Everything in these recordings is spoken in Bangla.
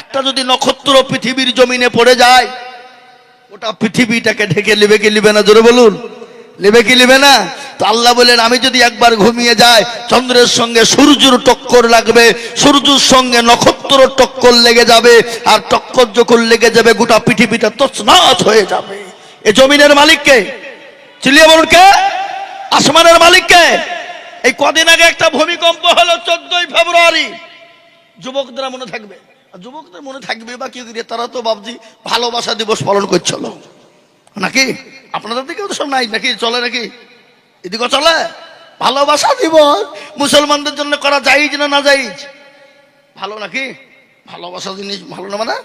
একটা যদি নক্ষত্র পৃথিবীর জমিনে পড়ে যায় ওটা পৃথিবীটাকে ঢেকে নেবে কি নেবে না? জোরে বলুন। নেবে কি নেবে না? তো আল্লাহ বলেন, আমি যদি একবার ঘুমিয়ে যাই, চন্দ্রের সঙ্গে সূর্যর টক্কর লাগবে, সূর্যের সঙ্গে নক্ষত্র টক্কর লেগে যাবে, আর টক্কর যখন লেগে যাবে, গোটা পৃথিবীটা তছনাছ হয়ে যাবে। এ জমিনের মালিককে চিলিয়ে বলুন কে? আসমানের মালিককে এই কদিন আগে একটা ভূমিকম্প হলো, চোদ্দই ফেব্রুয়ারি। যুবকদের মনে থাকবে। যুবকদের মনে থাকবে বা কি তারা তো ভাবছি ভালোবাসা দিবস পালন করছিল নাকি? আপনাদের দিকেও তো সব নাই নাকি? চলে নাকি? এদিকে চলে? ভালোবাসা দিবস মুসলমানদের জন্য করা যাইজ না না যাইজ ভালো নাকি? ভালোবাসা জিনিস ভালো না মানে?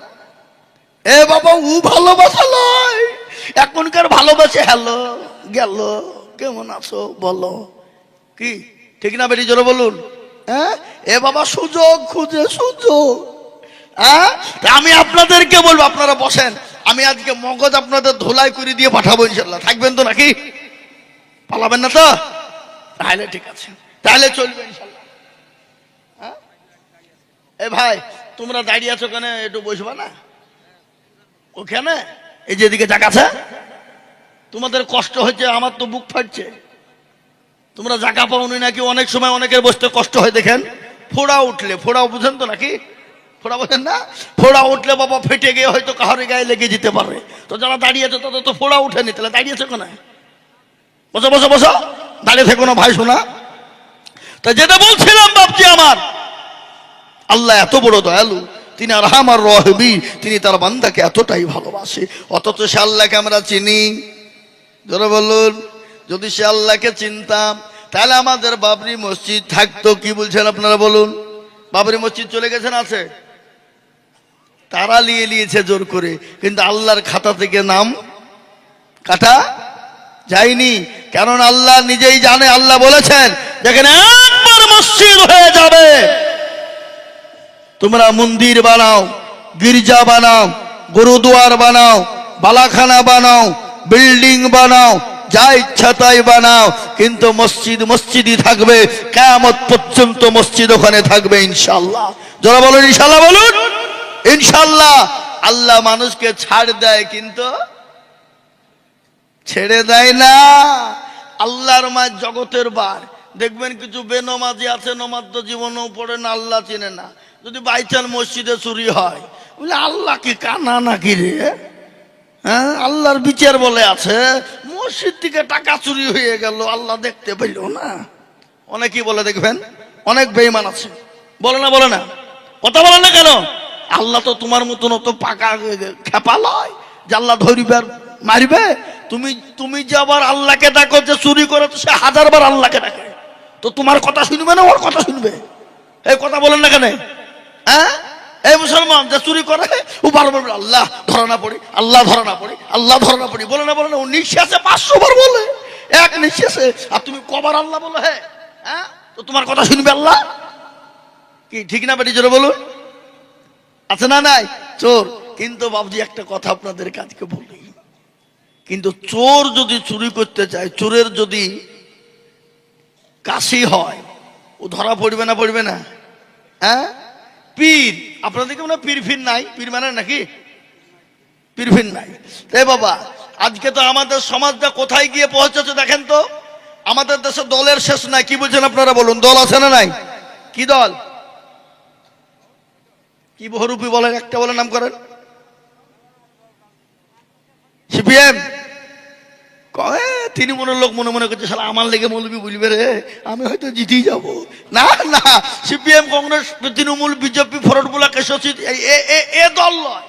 এ বাবা, উ ভালোবাসা নয় এখনকার ভালোবাসে, হ্যালো, গেল, কেমন আছো? বলো। কি? ঠিক না বেটি, জোরে বলুন। হ্যাঁ? এ বাবা, সুযোগ খুঁজে, সুযোগ। হ্যাঁ? আমি আপনাদেরকে বলব, আপনারা বসেন। আমি আজকে মগজ আপনাদের ধোলাই করে দিয়ে পাঠাবো ইনশাল্লাহ থাকবেন তো নাকি? পালাবেন না তো? তাহলে ঠিক আছে। তাহলে চলবে ইনশাল্লাহ হ্যাঁ? এ ভাই, তোমরা দাঁড়িয়ে আছো কেন? একটু বসবা না? ওখানে? এই যে এদিকে জায়গা তোমাদের কষ্ট হচ্ছে, আমার তো বুক ফাটছে। তোমরা জায়গা পাওনি নাকি? অনেক সময় অনেকের বসতে কষ্ট হয়, দেখেন। ফোড়া উঠলে। ফোড়া বুঝেন তো নাকি? ফোড়া বোঝেন না? ফোড়া উঠলে বাবা ফেটে গিয়ে হয়তো কাহারে গায়ে লেগে যেতে পারে। তো যারা দাঁড়িয়ে আছে, তাদের তো ফোড়া উঠেনি। তাহলে দাঁড়িয়েছে কেন? বসো বসো বসো। দাঁড়িয়ে থেকো না ভাই, শোনা। তা যেটা বলছিলাম বাপজি আমার, আল্লাহ এত বড় দয়ালু, তিনি আর আমার রহবি, তিনি তার বান্দাকে এতটাই ভালোবাসে। অথচ সে আল্লাহকে আমরা চিনি। ধরে বলুন, যদি সে আল্লাহকে চিনতাম, তাহলে আমাদের বাবরি মসজিদ থাকতো, কি বলছেন আপনারা বলুন? বাবরি মসজিদ চলে গেছেন আছে? তারা নিয়ে নিয়েছে জোর করে। কিন্তু আল্লাহর খাতা থেকে নাম কাটা যায়নি। কারণ আল্লাহ নিজেই জানে, আল্লাহ বলেছেন যেখানে একবার মসজিদ হয়ে যাবে। তোমরা মন্দির বানাও, গির্জা বানাও, গুরুদুয়ার বানাও, বালাখানা বানাও, বিল্ডিং বানাও, যা ইচ্ছা তাই বানাও। কিন্তু মসজিদ মসজিদই থাকবে কেমত পর্যন্ত মসজিদ ওখানে থাকবে ইনশাল্লাহ যারা বলুন ইনশাল্লাহ বলুন। ইনশাল্লাহ আল্লাহ মানুষকে ছাড় দেয় কিন্তু ছেড়ে দেয় না। আল্লাহর মা জগতের বার। দেখবেন কিছু বেনমাজি আছে নমাজ তো জীবনেও পড়ে না, আল্লাহ চেনে না। যদি বাইচান মসজিদে চুরি হয়, বলে, আল্লাহ কি কানা নাকি রে? হ্যাঁ আল্লাহর বিচার বলে আছে, মসজিদ থেকে টাকা চুরি হয়ে গেল, আল্লাহ দেখতে পেল না। অনেকেই বলে, দেখবেন, অনেক বেইমান আছে। বলে না বলে না। কথা বলে না কেন? আল্লাহ তো তোমার মতন অত পাকা খেপা লয় যে আল্লাহ ধরিবে মারিবে? তুমি তুমি যে আবার আল্লাহকে ডাকো যে চুরি করে তো সে হাজারবার আল্লাহকে ডাকে। তো তোমার কথা শুনবে না ওর কথা শুনবে? এই কথা বলেন না কেন? হ্যাঁ? এই মুসলমান যে চুরি করে ও বারবার বলে, আল্লাহ ধরা না পড়ি আল্লাহ ধরা না পড়ি আল্লাহ ধরা না পড়ি। বলে না বলে না ও নিঃশ্বাসে পাঁচশো বার বলে। এক নিঃশ্বাসে। আর তুমি কবার আল্লাহ বলো হ্যাঁ? হ্যাঁ? তো তোমার কথা শুনবে আল্লাহ? কি ঠিক না বেটি জোরে বলুন। আছে না নাই? চোর। কিন্তু বাবজি, একটা কথা আপনাদের কাজকে বলি। কিন্তু চোর যদি চুরি করতে চায়, চোরের যদি কাশি হয়, ও ধরা পড়বে না পড়বে না? হ্যাঁ? পীর। আপনাদেরকে মনে পীর ফির নাই? পীর মানে নাকি? পীর ফির নাই। এ বাবা, আজকে তো আমাদের সমাজটা কোথায় গিয়ে পৌঁছেছে দেখেন তো? আমাদের দেশে দলের শেষ নাই, কি বলছেন আপনারা বলুন? দল আছে না নাই? কি দল? কি বহুরূপী বলেন, একটা বলে নাম করেন। সিপিএম। কয়ে তিনি মনের লোক মনে মনে করছে সারা আমার লেগে মৌলবি বলবে রে, আমি হয়তো জিতেই যাব। না না, সিপিএম, কংগ্রেস, তৃণমূল, বিজেপি ফরট বলা কেশিত এ দল নয়।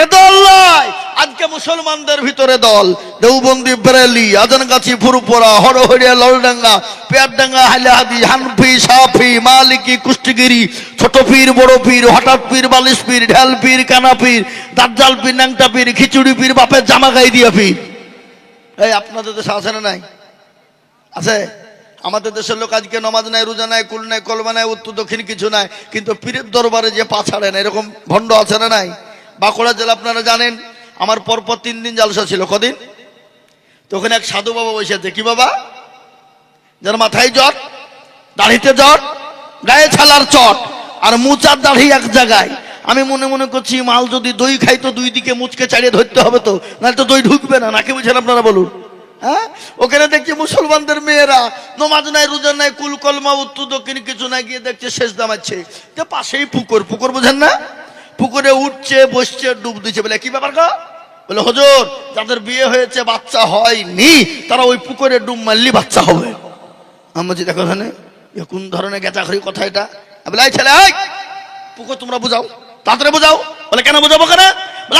এ দল নয় আজকে মুসলমানদের ভিতরে দল। দেওবন্দি, বেরেলি, আজনগাছি, ফুরুপোড়া, হরহরিয়া, ললডাঙ্গা, পেয়ারডাঙ্গা, হাইলাহাদি, হানফি সাফি মালিকি, কুষ্টিগিরি, ছোট পীর, বড় পীর, হঠাৎ পীর, বালিশ পীর, ঢেল পীর, কানা পীর, দাজ্জাল পীর, ন্যাংটা পীর, খিচুড়ি পীর, বাপের জামা গাই দিয়া পীর। এই, আপনাদের দেশে আছে না নাই? আছে? আমাদের দেশের লোক আজকে নমাজ নাই, রোজা নাই, কুল নাই, কলমা নাই, উত্তর দক্ষিণ কিছু নাই, কিন্তু পীরের দরবারে যে পা ছাড়ে না এরকম ভণ্ড আছে না নাই? বাঁকুড়া জেলা আপনারা জানেন, আমার পরপর তিন দিন জালসা ছিল। কদিন? তো ওখানে এক সাধু বাবা বসে আছে। কি বাবা? যার মাথায় জট দাড়িতে জট গায়ে ছালার চট, আর মুচার দাড়ি এক জায়গায়। আমি মনে মনে করছি, মাল যদি দই খাই তো দুই দিকে মুচকে চাড়িয়ে ধরতে হবে তো, নাহলে তো দই ঢুকবে না। নাকি বুঝেন আপনারা বলুন? হ্যাঁ? ওখানে দেখছি মুসলমানদের মেয়েরা, নমাজ নাই, রোজা নাই কুল কলমা উত্তর দক্ষিণ, কিছু না গিয়ে দেখছে শেষ দামাচ্ছে পাশেই পুকুর। পুকুর বুঝেন না? পুকুরে উঠছে বসছে ডুব দিচ্ছে। বলে কি ব্যাপার গো? বলে হজুর যাদের বিয়ে হয়েছে বাচ্চা হয়নি তারা ওই পুকুরে ডুব মারলি বাচ্চা হবে। আমি বলছি দেখো এখানে কোন ধরনের গেঁচাখড়ি কথা এটা? বলে, এই ছেলে পুকুর তোমরা বুঝাও তাড়াতাড়ি বুঝাও। বলে কেন বুঝাবো কেন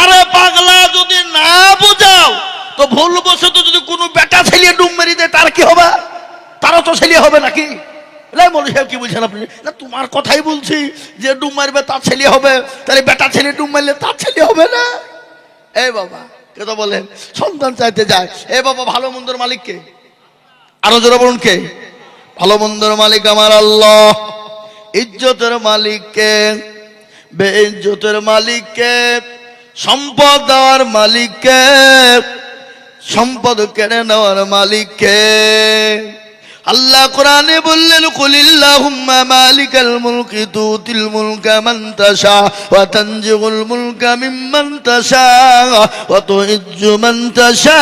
আরে পাগলা যদি না বুঝাও তো ভুল বসে তো যদি কোনো বেটা ছেলে ডুব মেরি দেয় তার কি হবে? তারও তো ছেলে হবে নাকি? কি বলছেন আপনি? না, তোমার কথাই বলছি যে ডুম মারবে, তার ছেলে হবে। তাহলে বেটা ছেলে ডুব মারলে তার ছেলে হবে না? এই বাবা, কে তো বলেন সন্তান চাইতে যায়। এ বাবা, ভালো মন্দর মালিক কে? আরও জোরে বলুন কে? ভালো মন্দর মালিক আমার আল্লাহ। ইজ্জতের মালিককে বেইজ্জতের মালিককে সম্পদ দেওয়ার মালিককে সম্পদ কেড়ে নেওয়ার মালিককে আল্লাহ কোরআনে বললেন, কুলিল্লাহুম্মা মালিকাল মুলকি তুতিল মুলকা মান তাশা ওয়া তানজিউল মুলকা মিম্মান তাশা ওয়া তুইজ্জু মান তাশা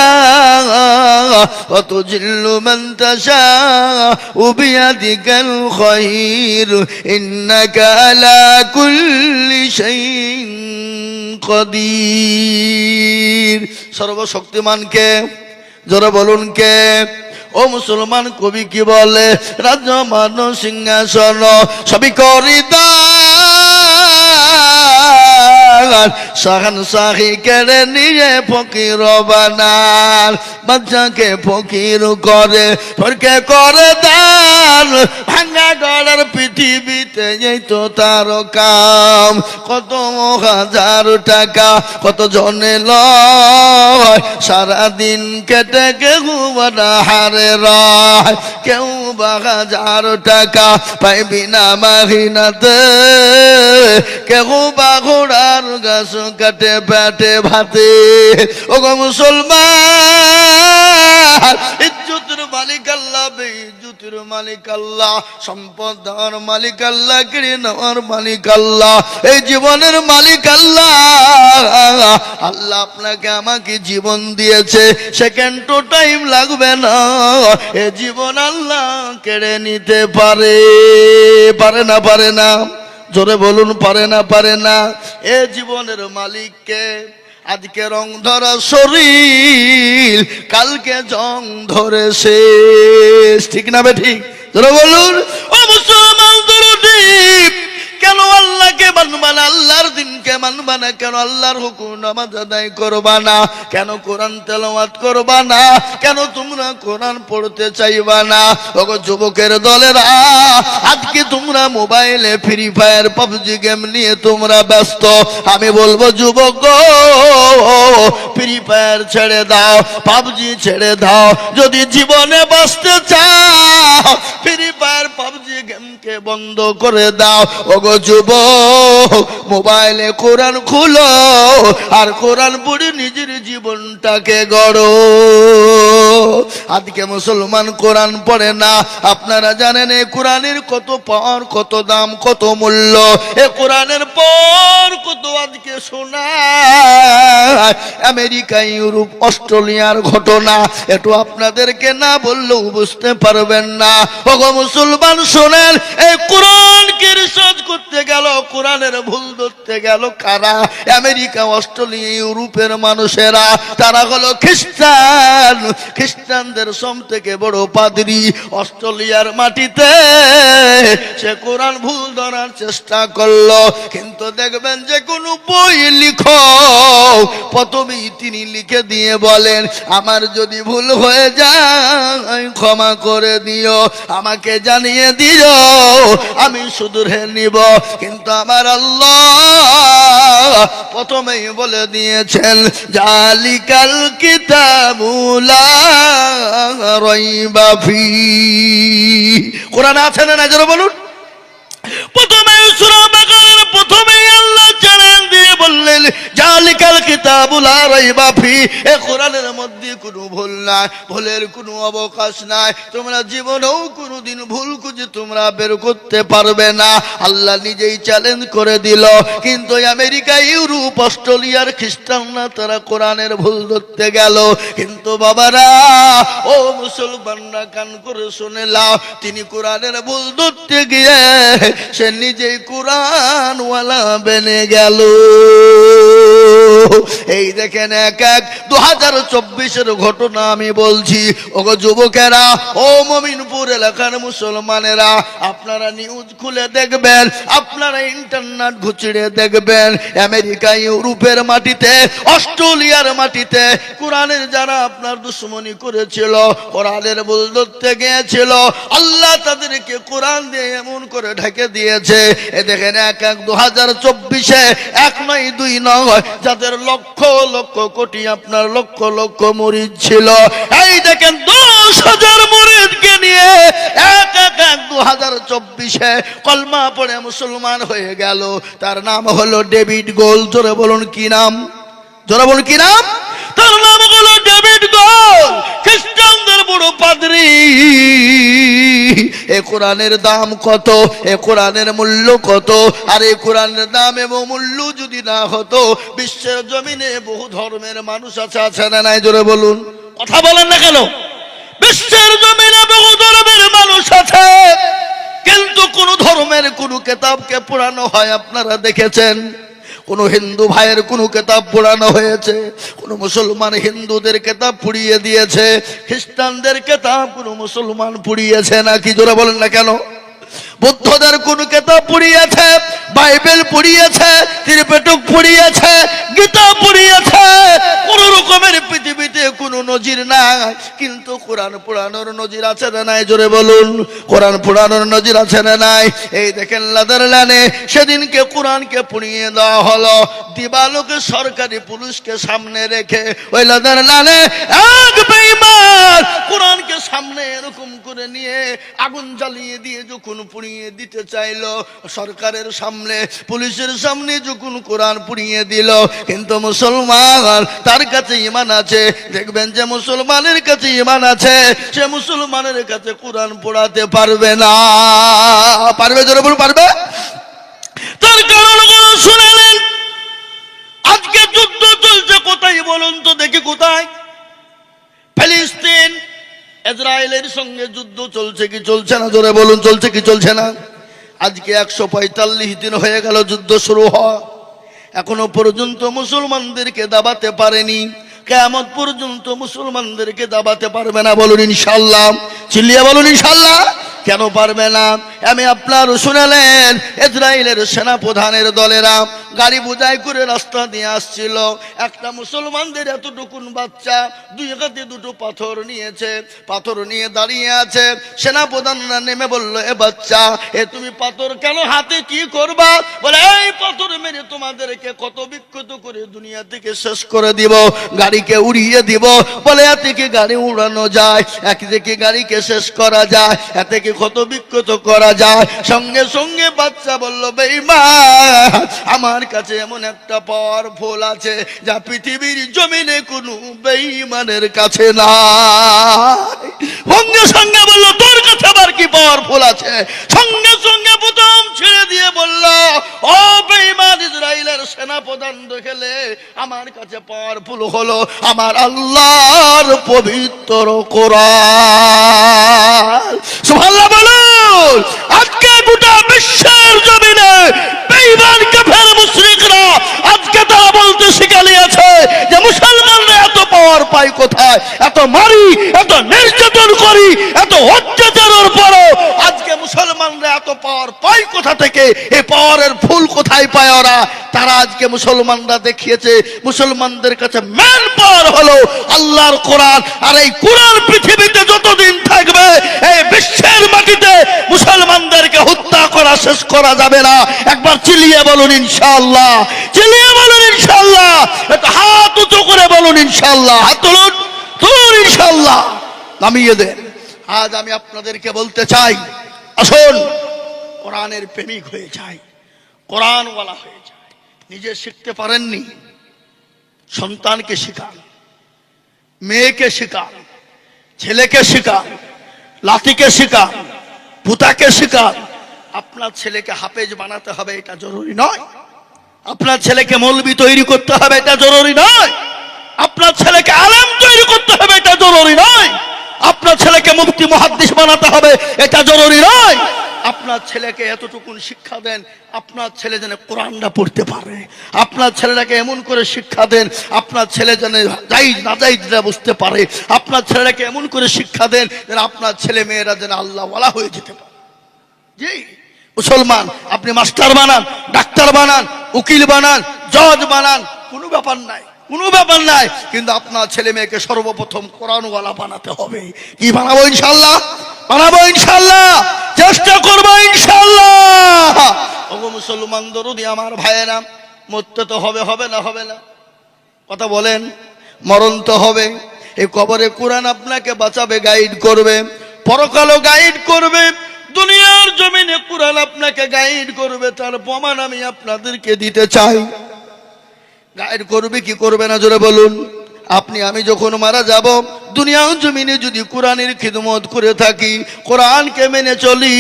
ওয়া তুজিল্লু মান তাশা ওয়া বিয়াদিকাল খায়র ইন্নাকা আলা কুল্লি শাইইন কদির। সর্বশক্তিমানকে জোরে বলুন কে? ও মুসলমান কবি কি বলে? রাজ মান সিংহাসন সবই করি দান সাহান সাহি কেড়ে নিয়ে ফকির বানান। বাচ্চাকে ফকির করে, ফরকে করে দান। ভাঙ্গা গড়ার পৃথিবীতে এই তো তার কাম। কত হাজার টাকা কত জনে লয়? সারাদিন কেটে কেউ বানা হারে রয়। কেউ বা হাজার টাকা পাইবি না মাহিনাতে। কেউ বা ঘোড়ার গাছ কাটে পেটে ভাতে। ও গো মুসলমান, ইজ্জতের মালিক আল্লাহ, বেইজ্জতের মালিক আল্লাহ সম্পদ মালিক আল্লাহ, কিনে নেওয়ার মালিক আল্লাহ, এই জীবনের মালিক আল্লাহ। আল্লাহ আপনাকে আমাকে জীবন দিয়েছে, সেকেন্ডও টাইম লাগবে না। এ জীবন আল্লাহ কেড়ে নিতে পারে পারে না পারে না। জোরে বলুন, পারে না পারে না। এ জীবনের মালিককে আজকে রং ধরা শরীর, কালকে জং ধরে শেষ। ঠিক না বে ঠিক? জোরে বলুন। ও মুসলমান কেন আল্লাহকে বানবান দিনকে মানবা না কেন আল্লাহর হুকুম নামাজ আদায় করবা না? কেন কোরআন করবা না? কেন তোমরা কোরআন পড়তে চাইবা না? যুবকের দলেরা, আজকে তোমরা মোবাইলে ফ্রি ফায়ার পাবজি গেম নিয়ে তোমরা ব্যস্ত। আমি বলব, যুবক ফ্রি ফায়ার ছেড়ে দাও, পাবজি ছেড়ে দাও। যদি জীবনে বাঁচতে চাও ফ্রি ফায়ার পাবজি গেমকে বন্ধ করে দাও। ওগো যুব মোবাইলে কোরআন খুলো আর কোরআন পড়ে নিজের জীবনটাকে গড়ো। আজকে মুসলমান কোরআন পড়ে না, আপনারা জানেন এ কোরআনের কত পাওয়ার, কত দাম, কত মূল্য। এ কোরআনের পর কত আজকে শোনা আমেরিকা, ইউরোপ, অস্ট্রেলিয়ার ঘটনা একটু আপনাদেরকে না বললেও বুঝতে পারবেন না। ওগো মুসলমান শোনেন এই কোরআনকে রিসার্চ করতে গেল, কোরআনের ভুল ধরতে গেল কারা? আমেরিকা, অস্ট্রেলিয়া, ইউরোপের মানুষেরা, তারা হলো খ্রিস্টান। খ্রিস্টানদের সব থেকে বড় পাদ্রি অস্ট্রেলিয়ার মাটিতে। সে কোরআন ভুল ধরার চেষ্টা করল, কিন্তু দেখবেন যে কোনো বই লিখো। প্রথমেই তিনি লিখে দিয়ে বলেন, আমার যদি ভুল হয়ে যায়, ক্ষমা করে দিও, আমাকে জানিয়ে দিও, আমি শুধরে নিব, কিন্তু আমার আল্লাহ প্রথমেই বলে দিয়েছেন, জালিকাল কিতাবুলা কোরআন আছে না যেন বলুন। প্রথমে সূরা বাকারার প্রথমে আল্লাহ চ্যালেঞ্জ দিয়ে বললেন জালিকাল কিতাবুল রাইবা ফি। এ কোরআনের মধ্যে কোনো ভুল নাই, ভুলের কোনো অবকাশ নাই। তোমরা জীবনেও কোনোদিন ভুল খুঁজে তোমরা বের করতে পারবে না। আল্লাহ নিজেই চ্যালেঞ্জ করে দিল। কিন্তু আমেরিকা, ইউরোপ, অস্ট্রেলিয়ার খ্রিস্টানরা তারা কোরআনের ভুল ধরতে গেল। কিন্তু বাবারা, ও মুসলমানরা কান করে শুনে লাও, তিনি কোরআনের ভুল ধরতে গিয়ে সে নিজেই কোরআনওয়ালা বেনে গেল। এই দেখেন এক এক দু হাজার চব্বিশের ঘটনা আমি বলছি। ওগো যুবকেরা, ও মমিনপুর এলাকার মুসলমানেরা, আপনারা নিউজ খুলে দেখবেন, আপনারা ইন্টারনেট ঘুচড়ে দেখবেন। আমেরিকা, ইউরোপের মাটিতে, অস্ট্রেলিয়ার মাটিতে, কোরআনের যারা আপনার দুশ্মনী করেছিল, কোরআনের ভুল ধরতে গিয়েছিল, আল্লাহ তাদেরকে কোরআন দিয়ে এমন করে ঢেকে দিয়েছে। এ দেখেন এক এক দু হাজার চব্বিশে এক নয়, দুই নয় যাদের লক্ষ লক্ষ কোটি আপনার লক্ষ লক্ষ মরিদ ছিল, এই দেখেন দশ হাজার মরিদকে নিয়ে এক এক এক দু হাজার চব্বিশে কলমা পড়ে মুসলমান হয়ে গেল। তার নাম হলো ডেভিড গোল। জোরে বলুন কি নাম? জোরে বলুন কি নাম? তার নাম হলো ডেভিড গোল খ্রিস্টানদের বড় পাদ্রী। এ কোরআনের দাম কত? এ কোরআনের মূল্য কত? আর এই কোরআনের দাম এবং মূল্য যদি না হতো, বিশ্বের জমিনে বহু ধর্মের মানুষ আছে আছে না নাই? জোরে বলুন। কথা বলেন না কেন? বিশ্বের জমিনে বহু ধর্মের মানুষ আছে, কিন্তু কোন ধর্মের কোন কেতাবকে পুরানো হয় আপনারা দেখেছেন? কোন হিন্দু ভাইয়ের কোনো কেতাব পোড়ানো হয়েছে, কোনো মুসলমান হিন্দুদের কেতাব পুড়িয়ে দিয়েছে, খ্রিস্টানদের কেতাব কোন মুসলমান পুড়িয়েছে না কি জোরে বলেন না কেন? বুদ্ধদের কোন কেতাব পুড়িয়েছে, বাইবেল পুড়িয়েছে ত্রিপেটক পুড়িয়েছে, গীতা পুড়িয়েছে। কোন রকমের পৃথিবীতে কোনো নজির নাই, কিন্তু কোরআন পুরানোর নজির আছে না নাই? জোরে বলুন, কোরআন পুরানোর নজির আছে না নাই? এই দেখেন লাদারল্যান্ডে সেদিনকে কোরআনকে পুড়িয়ে দেওয়া হলো। দিবালোকে সরকারি পুলিশকে সামনে রেখে ওই লাদারল্যান্ডে এক বেঈমান কোরআনকে সামনে এরকম করে নিয়ে আগুন জ্বালিয়ে দিয়ে যখন পুড়িয়ে দিতে চাইলো, সরকারের সামনে, পুলিশের সামনে যখন কোরআন পুড়িয়ে দিল, কিন্তু মুসলমান তার কাছে ইমান আছে। দেখবেন যে মুসলমানের কাছে ইমান আছে, সে মুসলমানের কাছে কোরআন পড়াতে পারবে না। পারবে? জোরে পারবে? তার কারণগুলো শুনে নেন। আজকে যুদ্ধ চলছে, কোথায় বলুন তো দেখি কোথায়? ফিলিস্তিন ইসরায়েলের সঙ্গে যুদ্ধ চলছে কি চলছে না? জোরে বলুন, চলছে কি চলছে না? আজকে একশো পঁয়তাল্লিশ দিন হয়ে গেল যুদ্ধ শুরু হওয়া। এখনও পর্যন্ত মুসলমানদেরকে দাবাতে পারেনি। কেমন পর্যন্ত মুসলমানদেরকে দাবাতে পারবে না বলুন ইনশাল্লাহ চিল্লিয়া বলুন ইনশাল্লাহ কেন পারবে না? আমি আপনার শুনালেন ইসরায়েলের সেনা প্রধানের দলেরা গাড়ি বোঝাই করে রাস্তা দিয়ে আসছিল। একটা মুসলমানদের এতটুকুন বাচ্চা, দুই হাতে দুটো পাথর নিয়েছে, পাথর নিয়ে দাঁড়িয়ে আছে। সেনা প্রধানরা নেমে বলল, এ বাচ্চা, এ তুমি পাথর কেন হাতে কি করবা? বলে, এই পাথর মেরে তোমাদেরকে কত বিক্ষত করে দুনিয়া থেকে শেষ করে দিব, গাড়িকে উড়িয়ে দিব। বলে এতে কি গাড়ি উড়ানো যায় এক থেকে গাড়িকে শেষ করা যায় এতে কি ক্ষত বিক্ষত করা যায়। সঙ্গে সঙ্গে বাচ্চা বলল বেইমা আমার কাছে এমন একটা পাওয়ার ফুল আছে, যা পৃথিবীর জমিনে কোনো বেইমানের কাছে নাই। সঙ্গে সঙ্গে বলল, তোর কাছে আবার কি ফুল আছে? সঙ্গে সঙ্গে প্রথম ছেড়ে দিয়ে বলল, ও বেইমান ইসরায়েলের সেনা প্রধান দেখলে আমার কাছে পাওয়ারফুল হলো আমার আল্লাহর পবিত্র কোরআন। আজকে গোটা বিশ্বের জমিনে বেঈমান কাফের মুশরিকরা আজকে তারা বলতে শিখালিয়েছে যে মুসলমানরা এত পাওয়ার পায় কোথায়? এত মারি, এত নির্যাতন করি, এত অত্যাচারের পরও আজকে মুসলমানরা এত পাওয়ার পায় কোথা থেকে? এই পাওয়ারের ফুল কোথায় পায় ওরা? তারা আজকে মুসলমানরা দেখিয়েছে, মুসলমানদের কাছে ম্যান পাওয়ার হলো আল্লাহর কোরআন। আর এই কোরআন পৃথিবীতে যতদিন থাকবে, এই বিশ্বের মুসলমানদেরকে হত্যা করা, শেষ করা যাবে না। একবার চিলিয়ে বলুন ইনশাল্লাহ চিলিয়ে বলুন ইনশাল্লাহ হাত উঁচু করে বলুন, ইনশাআল্লাহ। হাত তুলুন তুলুন, ইনশাআল্লাহ। নামিয়ে দেন। আজ আমি আপনাদেরকে বলতে চাই, আসুন, কোরআনের প্রেমিক হয়ে যায় কোরআনওয়ালা হয়ে যায় নিজে শিখতে পারেননি, সন্তানকে শেখান, মেয়েকে শেখান, ছেলেকে শেখান লাতিকে শেখান পুতাকে শিকার। আপনার ছেলেকে হাফেজ বানাতে হবে, এটা জরুরি নয়। আপনার ছেলেকে মৌলবি তৈরি করতে হবে, এটা জরুরি নয়। আপনার ছেলেকে আলাম তৈরি করতে হবে, এটা জরুরি নয়। আপনার ছেলেকে মুক্তি মহাদ্দিস বানাতে হবে, এটা জরুরি নয়। আপনার ছেলেকে এতটুকুন শিক্ষা দেন, আপনার ছেলে যেন কোরআনটা পড়তে পারে। আপনার ছেলেটাকে এমন করে শিক্ষা দেন, আপনার ছেলে যেন যাই না যাই বুঝতে পারে। আপনার ছেলেটাকে এমন করে শিক্ষা দেন যেন আপনার ছেলে মেয়েরা যেন আল্লাহ হয়ে যেতে পারে। জি, মুসলমান, আপনি মাস্টার বানান, ডাক্তার বানান, উকিল বানান, জজ বানান, কোনো ব্যাপার নাই। কোনো ব্যাপার নাই। কিন্তু আপনার ছেলে মেয়েকে সর্বপ্রথম কোরআনওয়ালা বানাতে হবে। কি বানাবো ইনশাল্লাহ বানাবো ইনশাল্লাহ চেষ্টা করব ইনশাল্লাহ মুসলমান দরুদি, আমার ভাইয়েরা, মরতে তো হবে হবে না হবে না। কথা বলেন, মরণ তো হবে। এই কবরে কোরআন আপনাকে বাঁচাবে, গাইড করবে, পরকালও গাইড করবে, দুনিয়ার জমিনে কোরআন আপনাকে গাইড করবে, তার প্রমাণ আমি আপনাদেরকে দিতে চাই। গাইড করবে কি করবে না জোরে বলুন? আপনি, আমি যখন মারা যাব, দুনিয়ার জমিনে যদি কোরআনের খিদমত করে থাকি, কোরআনকে মেনে চলি,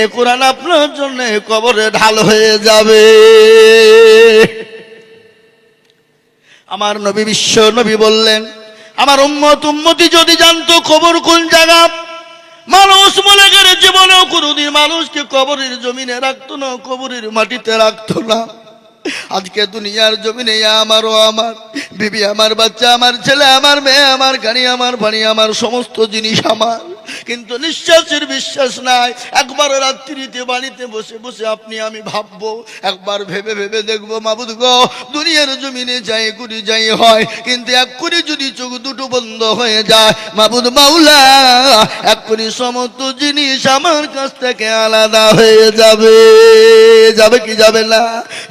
এ কোরআন আপনার জন্য কবরে ঢাল হয়ে যাবে। আমার নবী বিশ্ব নবী বললেন, আমার উম্মত, উম্মতি যদি জানতো কবর কোন জায়গা, মানুষ মনে করে জীবনেও কোনোদিন মানুষকে কবরের জমিনে রাখতো না, কবরের মাটিতে রাখতো না। আজকে দুনিয়ার জমিনে আমারও আমার, বিবি আমার, বাচ্চা আমার, ছেলে আমার, মেয়ে আমার, গাড়ি আমার, বাড়ি আমার, সমস্ত জিনিস আমার। কিন্তু নিঃশ্বাসের বিশ্বাস নাই। একবার রাত্রিতে বাড়িতে বসে বসে আপনি, আমি ভাববো, একবার ভেবে ভেবে দেখব, মাবুদ গো, দুনিয়ার জমিনে যাই করি যাই হয়, কিন্তু এক করে যদি চোখ দুটো বন্ধ হয়ে যায়, মাবুদ মাওলা এক করে সমস্ত জিনিস আমার কাছ থেকে আলাদা হয়ে যাবে। যাবে কি যাবে না?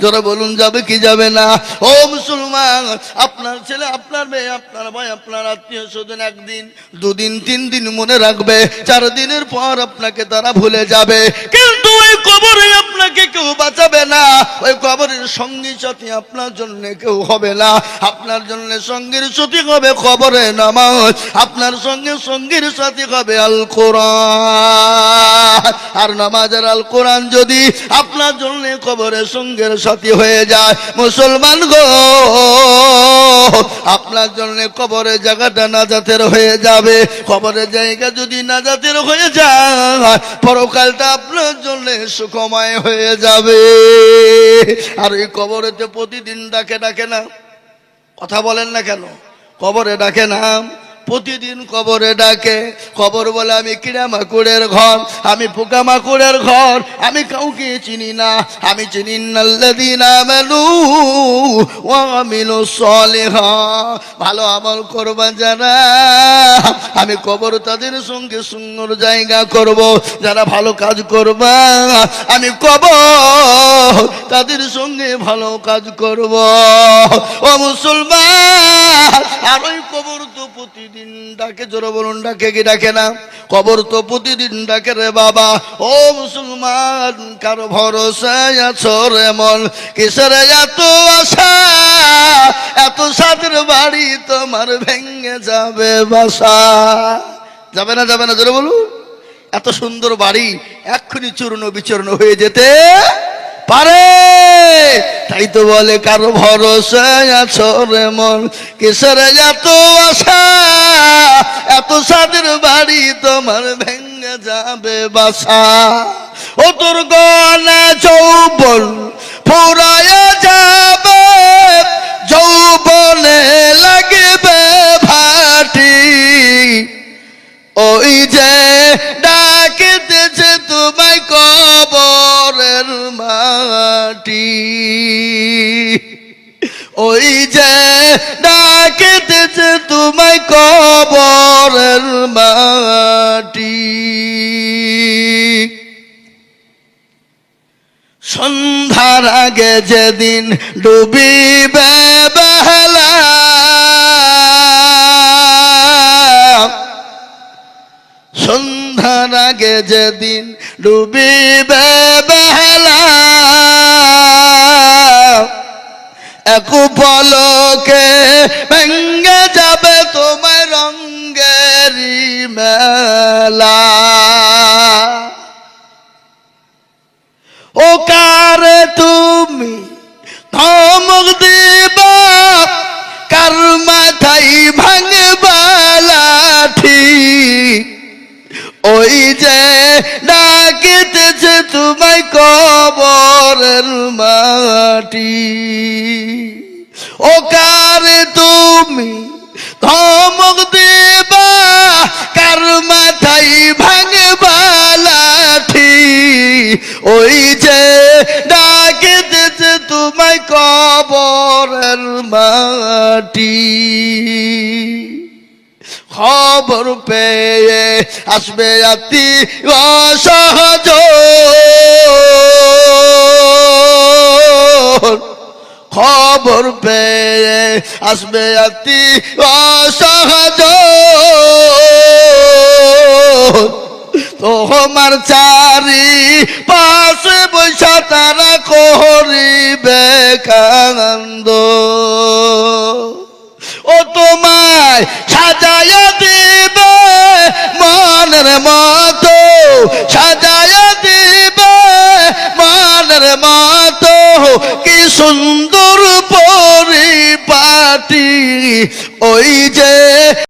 যারা বলুন, যাবে কি যাবে না? ও মুসলমান, আপনার ছেলে, আপনার মেয়ে, আপনার ভাই, আপনার আত্মীয় স্বজন একদিন, দুদিন, তিন দিন মনে রাখবে। চার দিনের পর আপনাকে তারা ভুলে যাবে। কিন্তু ওই কবরে আপনাকে কেউ বাঁচাবে না। ওই কবরের সঙ্গী সাথী আপনার জন্য কেউ হবে না। আপনার জন্য সঙ্গীর সাথী হবে কবরে নামাজ। আপনার সঙ্গে সঙ্গীর সাথী হবে আল কোরআন আর নামাজের আল কোরআন যদি আপনার জন্য কবরে সঙ্গের সাথী হয়ে যায়, মুসলমান গো, আপনার জন্য কবরের জায়গাটা নাজাতের হয়ে যাবে। কবরের জায়গা যদি নাজাতের হয়ে যায়, পরকালটা আপনার জন্য সুখময় হয়ে যাবে। আর এই কবরেতে প্রতিদিন ডাকে ডাকে না কথা বলেন না কেন? কবরে ডাকে না প্রতিদিন কবরে ডাকে। কবর বলে আমি কিরা মাকুড়ের ঘর, আমি পোকা মাকুড়ের ঘর, আমি কাউকে চিনি না, আমি চিনি নাল্লাদিনা মেনু ভালো আমল করবা যারা। আমি কবর তাদের সঙ্গে সুন্দর জায়গা করব, যারা ভালো কাজ করবা। আমি কবর তাদের সঙ্গে ভালো কাজ করব। ও মুসলমান, আর ওই কবর তো প্রতিদিন ডাকে, জোরে বলুন, ডাকে কি ডাকে না? কবর তো প্রতিদিন ডাকে রে বাবা। ও মুসলমান, কারও ভরসায় আছো রে মন, কিসের এত আশা? এত সাদের বাড়ি তোমার ভেঙে যাবে বাসা। যাবে না যাবে না, জোরে বলুন। এত সুন্দর বাড়ি এক্ষুনি চূর্ণ বিচূর্ণ হয়ে যেতে পারে। তাই তো বলে, কারও ভরসা মন? কিসের এত আশা? এত সাদের বাড়ি তোমার ভেঙে যাবে বাসা। ও তোর গলা যৌবন ফুরায় যাবে যৌবনে লাগবে ভাটি। ওই যে ডাকিতেছে তোমায় কবরের মাটি। ওই যে ডাকিতেছে তোমায় কবরের মাটি। সন্ধ্যার আগে যেদিন ডুবিবে বেলা সন্ধ্যার আগে যেদিন ডুবিবে বেলা এক পলকে ভেঙ্গে তুমি ধমক দিবা? কার মাথায় ভাঙবা লাঠি ওই যে ডাকিতেছে তোমায় কবরের মাটি। ও কারে তুমি ধমক দেবা? কার মাথায় ভাঙবা লাঠি ওই ডাকিতেছে তোমায় কবরের মাটি। খবর পেয়ে আসবে আতি অসহজ। খবর পেয়ে আসবে আতি অসহজ। তোমার চারি পাশে বৈশা তারা করিবে কান্দ। ও তোমায় সাজায়া দিবে মনের মতো সাজায়া দিবে মনের মতো। কি সুন্দর পরিপাটি, ওই যে